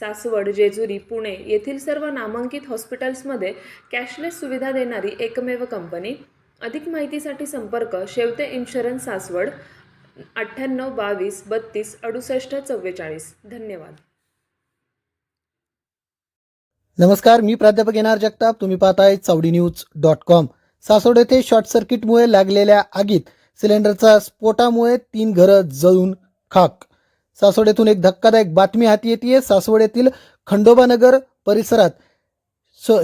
सासवड जेजुरी पुणे येथील सर्व नामांकित हॉस्पिटल्समध्ये कॅशलेस सुविधा देणारी एकमेव कंपनी. अधिक माहितीसाठी संपर्क शेवते इन्शुरन्स सासवड अठ्ठ्याण्णव बावीस बत्तीस अडुसष्ट चव्वेचाळीस. धन्यवाद. नमस्कार मी प्राध्यापक येणार जगताप. तुम्ही पाहताय Chavadi news dot com. Saswad येथे शॉर्ट सर्किटमुळे लागलेल्या आगीत सिलेंडरचा स्फोटामुळे तीन घरं जळून खाक. सासवड्यातून एक धक्कादायक बातमी हाती येते सासवड्यातील खंडोबानगर परिसरात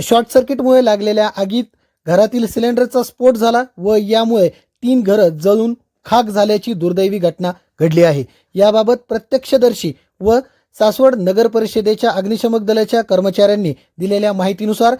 शॉर्ट सर्किटमुळे लागलेल्या आगीत घरातील सिलेंडरचा स्फोट झाला व यामुळे तीन घरं जळून खाक झाल्याची दुर्दैवी घटना घडली आहे. याबाबत प्रत्यक्षदर्शी व सासवड नगर परिषदेच्या अग्निशमक दलाच्या कर्मचाऱ्यांनी दिलेल्या माहितीनुसार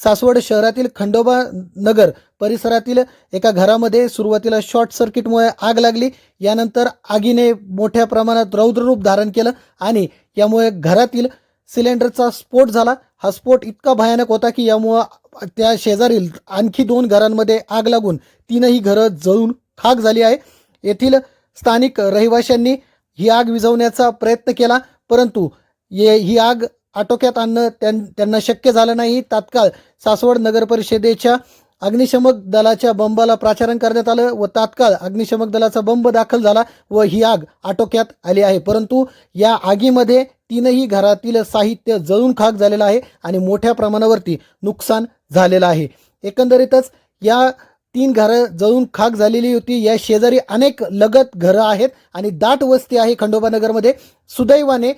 सासवड शहरातील खंडोबा नगर परिसरातील एका घरामध्ये सुरुवातीला शॉर्ट सर्किटमुळे आग लागली. यानंतर आगीने मोठ्या प्रमाणात रौद्ररूप धारण केलं आणि यामुळे घरातील सिलेंडरचा स्फोट झाला. हा स्फोट इतका भयानक होता की यामुळं त्या शेजारील आणखी दोन घरांमध्ये आग लागून तीनही घरं जळून खाक झाली आहे. येथील स्थानिक रहिवाशांनी ही आग विझवण्याचा प्रयत्न केला परंतु ये ही आग आटोक्यात आणणं त्यां त्यांना शक्य झालं नाही. तात्काळ सासवड नगर परिषदेच्या अग्निशमक दलाच्या बंबाला प्राचारण करण्यात आलं व तात्काळ अग्निशमक दलाचा बंब दाखल झाला व ही आग आटोक्यात आली आहे. परंतु या आगीमध्ये तीनही घरातील साहित्य जळून खाक झालेलं आहे आणि मोठ्या प्रमाणावरती नुकसान झालेलं आहे. एकंदरीतच या तीन घरं जळून खाक झालेली होती. या शेजारी अनेक लगत घरं आहेत आणि दाट वस्ती आहे खंडोबानगरमध्ये सुदैवाने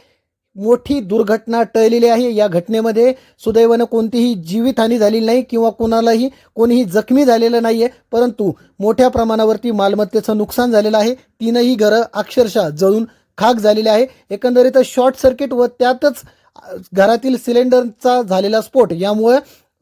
मोठी दुर्घटना टळलेली आहे. या घटनेमध्ये सुदैवानं कोणतीही जीवितहानी झालेली नाही किंवा कोणालाही कोणीही जखमी झालेलं नाही आहे परंतु मोठ्या प्रमाणावरती मालमत्तेचं नुकसान झालेलं आहे. तीनही घरं अक्षरशः जळून खाक झालेले आहे. एकंदरीतच शॉर्ट सर्किट व त्यातच घरातील सिलेंडरचा झालेला स्फोट यामुळे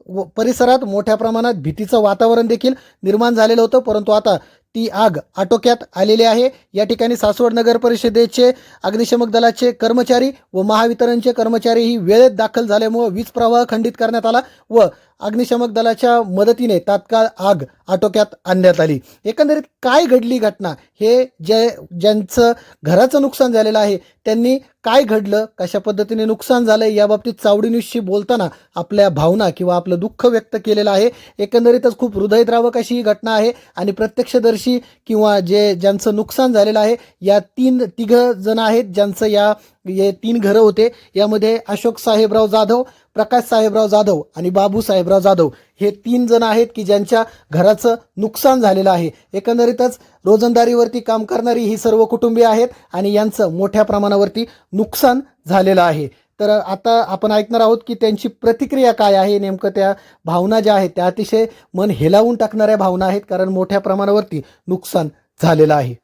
व परिसरात मोठ्या प्रमाणात भीतीचं वातावरण देखील निर्माण झालेलं होतं. परंतु आता ती आग आटोक्यात आलेली आहे. या ठिकाणी सासवड नगर परिषदेचे अग्निशमक दलाचे कर्मचारी व महावितरणचे कर्मचारी ही वेळेत दाखल झाल्यामुळे वीज प्रवाह खंडित करण्यात आला व अग्निशमक दलाच्या मदतीने तात्काळ आग आटोक्यात आणण्यात आली. एकंदरीत काय घडली घटना? हे जे ज्यांचं घराचं नुकसान झालेलं आहे त्यांनी काय घडलं? कशा पद्धतीने नुकसान झालं याबाबतीत चावडी न्यूजशी बोलताना आपल्या भावना किंवा आपलं दुःख व्यक्त केलेलं आहे. एकंदरीतच खूप हृदयद्रावक अशी ही घटना आहे आणि प्रत्यक्षदर्शी किंवा जे ज्यांचं नुकसान झालेलं आहे या तीन तिघं जण आहेत ज्यांचं या हे तीन घरं होते. यामध्ये अशोक साहेबराव जाधव प्रकाश साहेबराव जाधव आणि बाबू साहेबराव जाधव. हे तीन जण आहेत की ज्यांच्या घराचं नुकसान झालेलं आहे. एकंदरीतच रोजंदारीवरती काम करणारी ही सर्व कुटुंबीय आहेत आणि यांचं मोठ्या प्रमाणावरती नुकसान झालेलं आहे. तर आता आपण ऐकणार आहोत की त्यांची प्रतिक्रिया काय आहे. नेमकं त्या भावना ज्या आहेत त्या अतिशय मन हेलावून टाकणाऱ्या भावना आहेत कारण मोठ्या प्रमाणावरती नुकसान झालेलं आहे.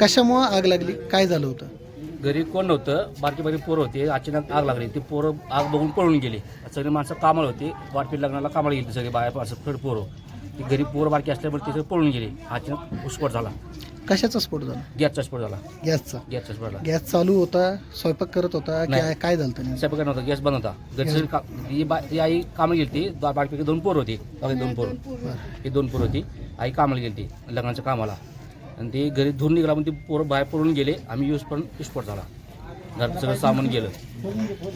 कशामुळं आग लागली? काय झालं होतं? घरी कोण नव्हतं? बारकी बारकी पोरं होते. अचानक आग लागली. ती पोरं आग बघून पळून गेली. सगळी माणसं कामाला होती. वाटपी लग्नाला कामाला गेली सगळी बाया असं फड पोरं. ती घरी पोरं बारकी असल्यामुळे तिथे पळून गेली. अचानक विस्फोट झाला. कशाचा स्फोट झाला? गॅसचा स्फोट झाला. गॅसचा? गॅसचा स्फोट झाला. गॅस चालू होता स्वयंपाक करत होता नाही. काय काय झालं स्वयंपाक नव्हता. गॅस बंद होता. घरी सगळी का ही बा ही आई कामाला गेली ती बारपैकी दोन पोरं होती. बाकी दोन पोरं. ही दोन पोरं होती. आई कामाला गेली ती लग्नाच्या कामाला. आणि ती घरी धुवून निघाला पण ती पोरं बाहेर पडून गेले. आम्ही यूज पण विस्फोट झाला. घरात सगळं सामान गेलं.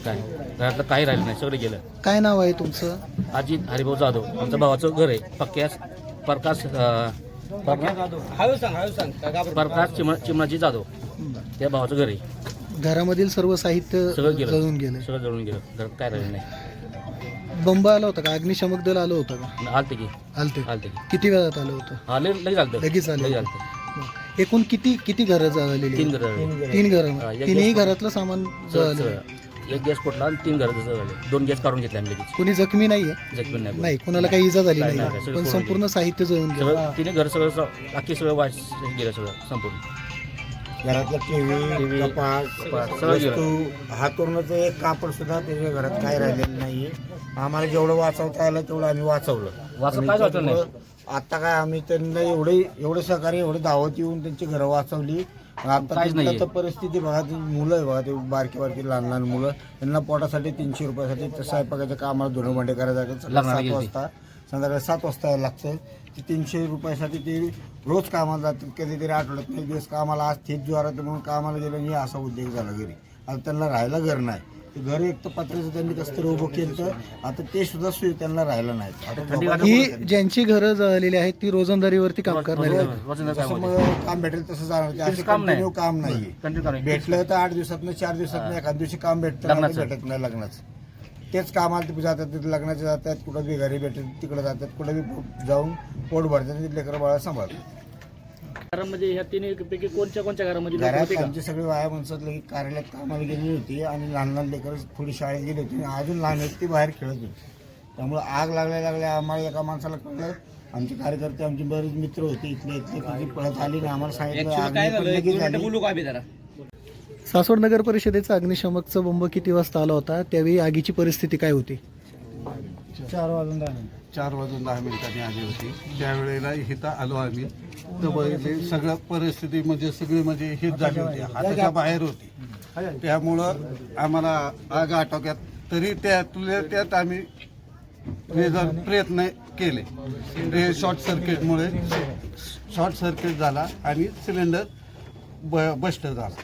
काय? घरातलं काही राहिलं नाही सगळं गेलं. काय नाव आहे तुमचं? अजित हरिभाऊ जाधव. आमचं भावाचं घर आहे पक्क्यास प्रकाश प्रकाश प्रकाश चिमणा चिमणाजी जाधव. त्या भावाचं घर आहे. घरामधील सर्व साहित्य सगळं गेलं. जळून गेलं. सगळं जळून गेलं. घरात काय राहिलं नाही. बंब आला होता का? अग्निशमक दल आलं होतं का? आलते की. आलते. आलते की. किती वेळात आलं होतं? हा लगे लगेच आलतं लगेच आलं लगेच होतं. आलतं. एकूण किती किती घरं जळलेली तीन? घर तीन हा, घरं तिन्ही घरातलं सामान जळालं एक गॅस फुटला आणि तीन घर झाले दोन गॅस काढून घेतले आम्ही लगेच. कोणी जखमी नाहीये? जखमी नाही. नाही कोणाला काही इजा झाली नाही, नाही नाही, सगळं पण पूर्ण संपूर्ण साहित्य जळून गेलं. सगळं तिने घर सगळं स- अख्खी सगळं वाश गेलं सगळं संपूर्ण. घरातलं टीव्ही TV, कपाट सगळं गेलं. वस्तू हातोरणाचं एक कापड सुद्धा त्याच्या घरात काय राहिलेलं नाहीये. आम्हाला जेवढं वाचवता आलं तेवढं आम्ही वाचवलं. काहीच वाचवलं नाही. आता काय आम्ही त्यांना एवढे एवढे सहकार्य एवढे दावत येऊन त्यांची घरं वाचवली. आता काहीच नाहीये. तर परिस्थिती बघा ती मुलं आहे बघा ते बारकी बारकी लहान लहान मुलं. त्यांना पोटासाठी तीनशे रुपयासाठी त्या स्वयंपाकाच्या कामाला धुणं भांडे करायला सकाळी सात. वाजता संध्याकाळी सात वाजता यायला लागतं. ते तीनशे रुपयासाठी ते रोज कामाला जातात कधीतरी आठवड्यात एक दिवस कामाला आज थेट ज्वारात म्हणून कामाला गेलं आणि हे असा उद्योग झाला घरी. आता त्यांना राहायला घर नाही. घर एक तर पत्र्याचं त्यांनी कसं तरी उभं केलं तर आता ते सुद्धा सोयी त्यांना राहायला नाहीत आता ही ज्यांची घरं जळलेली आहेत ती रोजंदारीवरती काम करणारी आहेत. वजनदार जसं काम मग होते. काम भेटेल तसं जाणार ते तेच असे काम नाही. कंटिन्यू काम नाहीये कंटिन्यू काम नाही. भेटलं तर आठ दिवसात चार दिवसात एखाद दिवशी काम भेटतं नाही तर लग्नाचं. भेटत नाही लग्नाचं तेच कामाला तिथे जातात तिथे लग्नाचे जातात कुठं बी घरी भेटत तिकडे जातात कुठं बी जाऊन पोट भरतात लेकरं बाळा सांभाळतात घरामध्ये ह्या तिन्ही पैकी कोणत्या कोणत्या घरामध्ये लोकं घरात होते का? आमची सगळी वाया माणसात लगे कार्यालयात कामाला गेलेली होती आणि लहान लहान लेकरं थोडी शाळेत गेली होती आणि अजून लहान आहेत ती बाहेर खेळत होती. त्यामुळे आग लागल्या लागल्या आम्हाला एका माणसाला कळलं. आमचे कार्यकर्ते आमचे बरेच मित्र होते इथले इथले तिथे पळत आली आणि आम्हाला सांगितलं आग पण लगेच झाली. सासवड नगर परिषदेचा अग्निशमकचा बंब किती वाजता आला होता? त्यावेळी आगीची परिस्थिती काय होती? चार वाजून दहा मिनिटं. चार वाजून दहा मिनिटांनी आली होती. त्यावेळेला इथं आलो आम्ही. तर बघितले सगळं परिस्थिती म्हणजे सगळी म्हणजे हिट झाली होती. हाताच्या बाहेर होती. त्यामुळं आम्हाला आग आटोक्यात तरी त्यातल्या त्यात आम्ही प्रयत्न केले. ते शॉर्ट सर्किटमुळे शॉर्ट सर्किट झाला आणि सिलेंडर ब बस्ट झाला.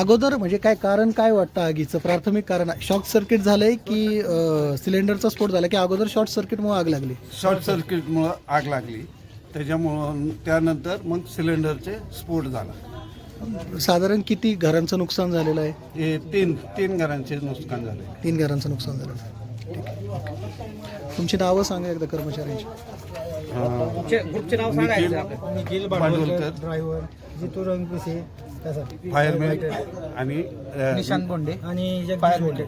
अगोदर म्हणजे काय कारण काय वाटतं आगीचं? प्राथमिक कारण शॉर्ट सर्किट झालंय की सिलेंडरचा स्फोट झाला की अगोदर शॉर्ट सर्किटमुळे आग लागली? शॉर्ट सर्किटमुळं आग लागली. त्याच्यामुळं त्यानंतर मग सिलेंडरचे स्फोट झाला. साधारण किती घरांचं नुकसान झालेलं आहे? हे तीन तीन घरांचे नुकसान झाले. तीन घरांचं नुकसान झालेलं आहे. ठीक आहे. तुमची नावं सांगा एकदा कर्मचाऱ्यांची. निखिल. ड्रायव्हर जितू फायरमॅन आणि अ, बोंडे. आणि जगदीश बोंडे.